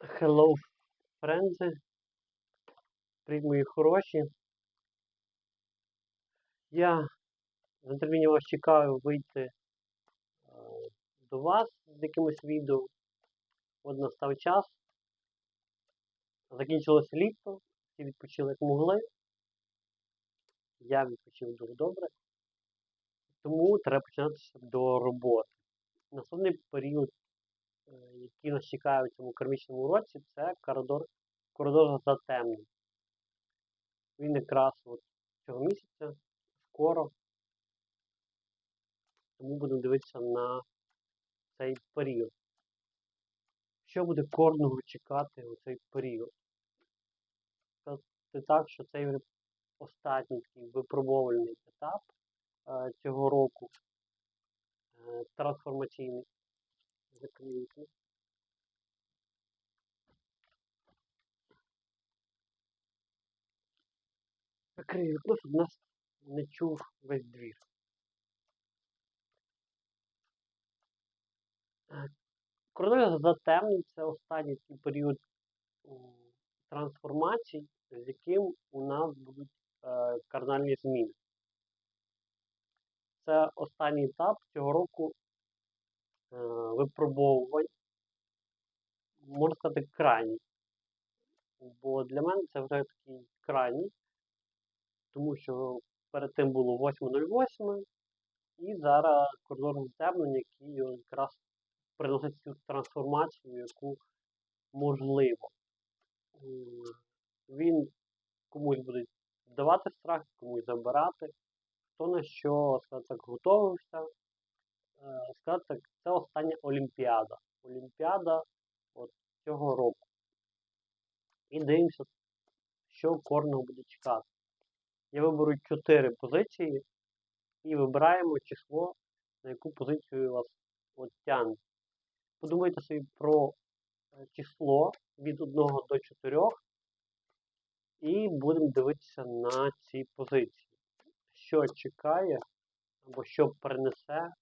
Hello, friends. Привіт, мої хороші. Я з нетерпінням вас чекаю вийти е, до вас з якимось відео. От настав час. Закінчилось літо, всі відпочили як могли. Я відпочив дуже добре. Тому треба починатися до роботи. Наступний період, е, який нас чекає у цьому кармічному році, це коридор, коридор затемнень. Він якраз от цього місяця, скоро. Тому будемо дивитися на цей період. Що буде кожного чекати у цей період? Це, так, що цей останній такий випробовувальний етап е, цього року е, трансформаційний. Вікно. Закрию вікно, щоб нас не чув весь двір. Е, Коридор це останній період м, трансформацій, з яким у нас будуть е, кардинальні зміни. Це останній етап цього року е, випробовувань, можна сказати, крайній. Бо для мене це вже такий крайній, тому що перед тим було 8.08 і зараз коридор затемнення, який якраз приносить цю трансформацію, яку можливо. Він комусь буде давати страх, комусь забирати. Хто на що так, готовився. Е, Сказати це остання Олімпіада. Олімпіада от цього року. І дивимося, що кожного буде чекати. Я виберу 4 позиції і вибираємо число, на яку позицію вас тягне. Подумайте собі про е, число від 1 до 4 і будемо дивитися на ці позиції. Що чекає або що принесе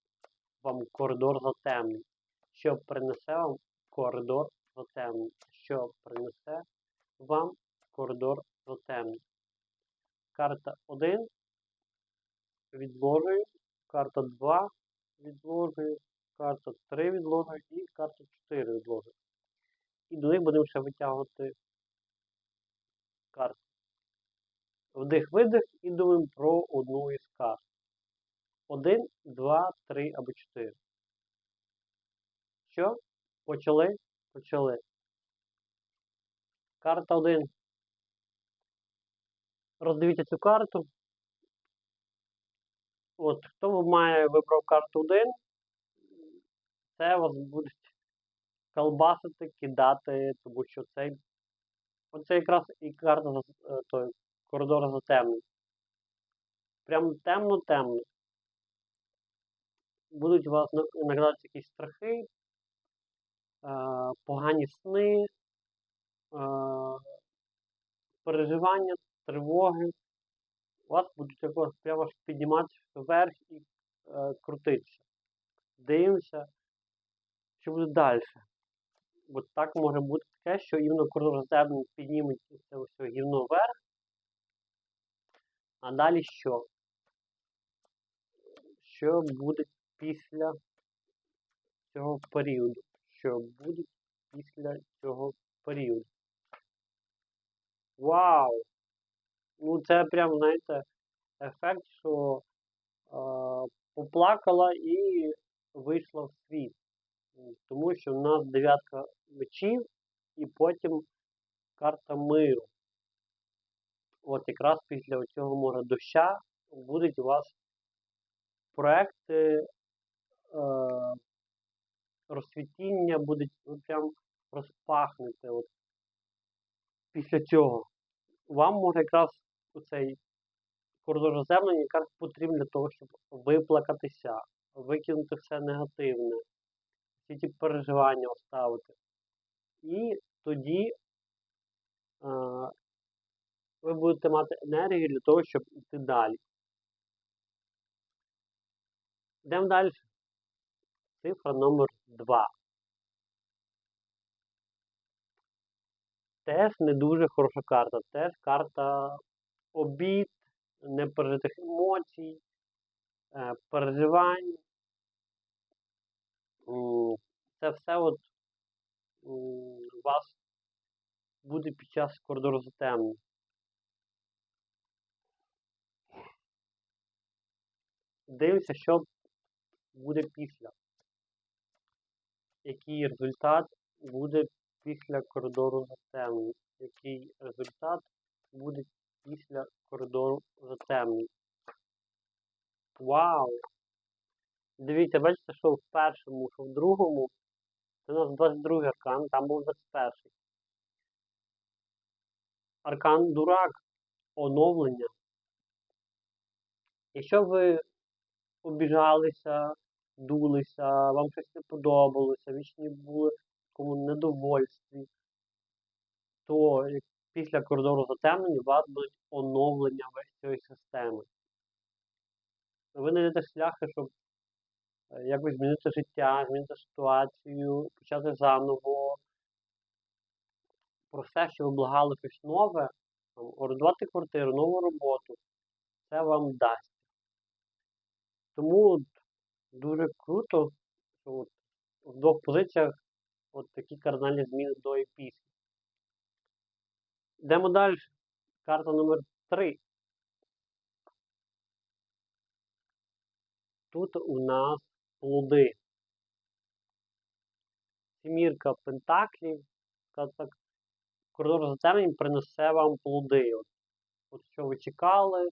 вам коридор затемнень, що принесе вам коридор затемнень, що принесе вам коридор затемнень. Карта 1 відложую, карта 2 відложую, карта 3 відложую і карта 4 відложую. І до них будемо ще витягувати карти. Вдих-видих і думаємо про одну із карт. 1, 2, 3 або 4. Що? Почали? Почали. Карта 1. Роздивіться цю карту. От, хто має вибрав карту 1, це вас будуть колбасити, кидати, тому що цей. Оце якраз і карта е, той, коридор затемний. Прям темно-темно. Будуть у вас на- нагадати якісь страхи, погані сни, переживання, тривоги. У Вас будуть також прямо підніматися вверх і е, крутитися. Дивимося, що буде далі. Бо так може бути таке, що іменно затемний підніметь це все гівно вверх. А далі що? Що буде після цього періоду? Що буде після цього періоду? Вау! Ну це прям, знаєте, ефект, що е, поплакала і вийшла в світ. Тому що в нас дев'ятка мечів і потім карта миру. От якраз після цього моря доща будуть у вас проекти розсвітіння, будуть ви прям розпахнете. От. Після цього. Вам може якраз оцей коридор заземлення якраз потрібен для того, щоб виплакатися, викинути все негативне, всі ті переживання оставити. І тоді е, ви будете мати енергію для того, щоб йти далі. Йдемо далі. Цифра номер 2. Теж не дуже хороша карта. Теж карта обід, непережитих емоцій, е, переживань. Це все от у вас буде під час коридору затемнень. Дивимося, що буде після. Який результат буде після коридору затемнень? Який результат буде після коридору затемнень? Вау! Дивіться, бачите, що в першому, що в другому. Це у нас 22 аркан, там був 21. Аркан дурак, оновлення. Якщо ви обіжалися, дулися, вам щось не подобалося, вічні були в такому недовольстві, то після коридору затемнення у вас будуть оновлення цієї системи. Ви знайдете шляхи, щоб е, якось змінити життя, змінити ситуацію, почати заново. Про все, що ви благали щось нове, там, орендувати квартиру, нову роботу, це вам дасть. Тому дуже круто, що от в двох позиціях от такі кардинальні зміни до і. Йдемо далі. Карта номер 3. Тут у нас плоди. Сімірка пентаклів. коридор затемнень принесе вам плоди. От, от що ви чекали,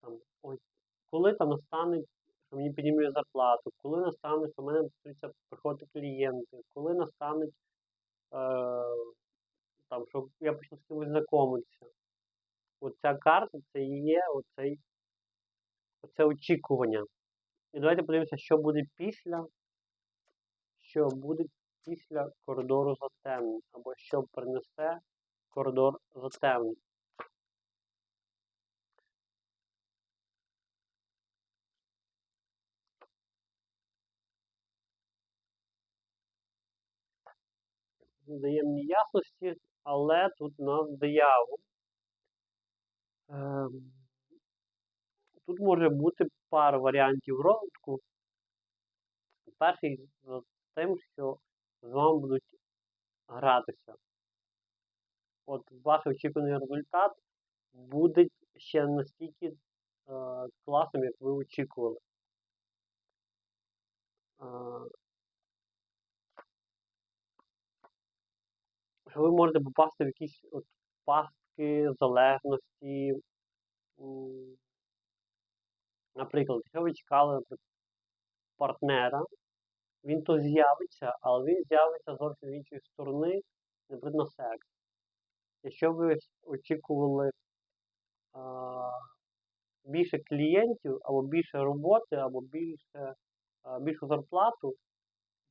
там, ось, коли там настане, мені піднімуть зарплату, коли настане, що в мене почнуться приходити клієнти, коли настане, е, там, що я почну з кимось знайомитися. Оця карта це і є оцей, оце очікування. І давайте подивимося, що буде після, що буде після коридору затемнень, або що принесе коридор затемнень. Дає мені ясності, але тут у нас диявол. Ем, Тут може бути пара варіантів розвитку. Перший з тим, що з вами будуть гратися. От ваш очікуваний результат буде ще настільки е, класним, як ви очікували. Е, ви можете попасти в якісь от пастки, залежності. Наприклад, якщо ви чекали партнера, він то з'явиться, але він з'явиться зовсім з іншої сторони, наприклад, на секс. Якщо ви очікували а, більше клієнтів, або більше роботи, або більше, а, більшу зарплату,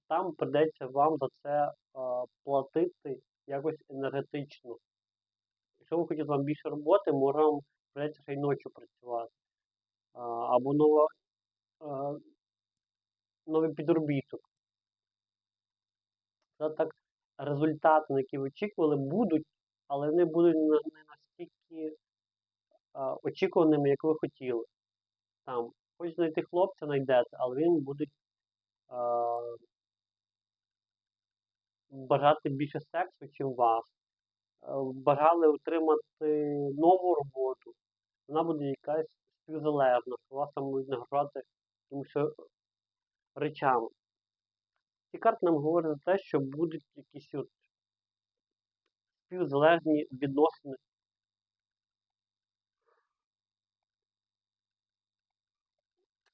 там придеться вам за це а, платити якось енергетично. Якщо ви хочете вам більше роботи, може вам придеться ще й ночі працювати. А, або нова, а, новий підробіток. Це так результати, на які ви очікували, будуть, але вони будуть не настільки а, очікуваними, як ви хотіли. Там, хоч знайти хлопця, знайдете, але він буде а, бажати більше сексу, ніж вас. Е, Бажали отримати нову роботу, вона буде якась співзалежна, що вас там будуть нагружати якимось речами. Ці карти нам говорять за те, що будуть якісь от співзалежні відносини.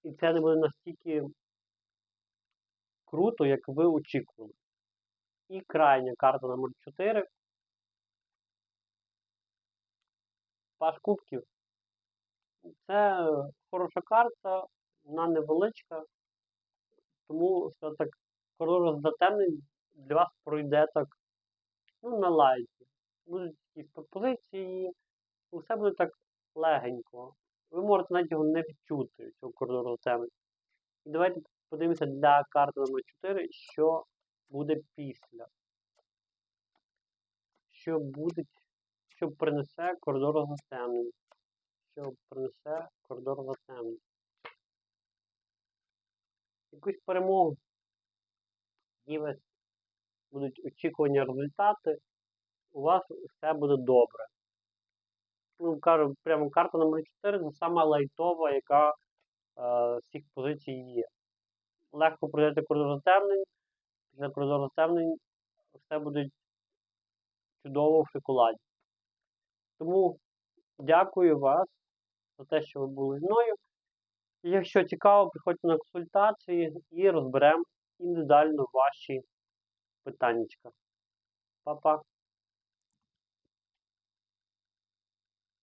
І це не буде настільки круто, як ви очікували. І крайня карта номер 4. Паш кубків. Це хороша карта, вона невеличка, тому що так коридор затемнень для вас пройде так ну, на лайті. Будуть якісь пропозиції, все буде так легенько. Ви можете навіть його не відчути, цього коридору затемнень. І давайте подивимося для карти номер 4, що буде після. що буде, що принесе коридор затемнень. Що принесе коридор затемнень. Якусь перемогу. І будуть очікувані результати, у вас все буде добре. Ну, кажу, прямо карта номер 4 це сама лайтова, яка е, з цих позицій є. Легко пройдете коридор затемнень, після коридору затемнень все буде чудово в шоколаді. Тому дякую вас за те, що ви були зі мною. Якщо цікаво, приходьте на консультації і розберемо індивідуально ваші питаннячка. Па-па!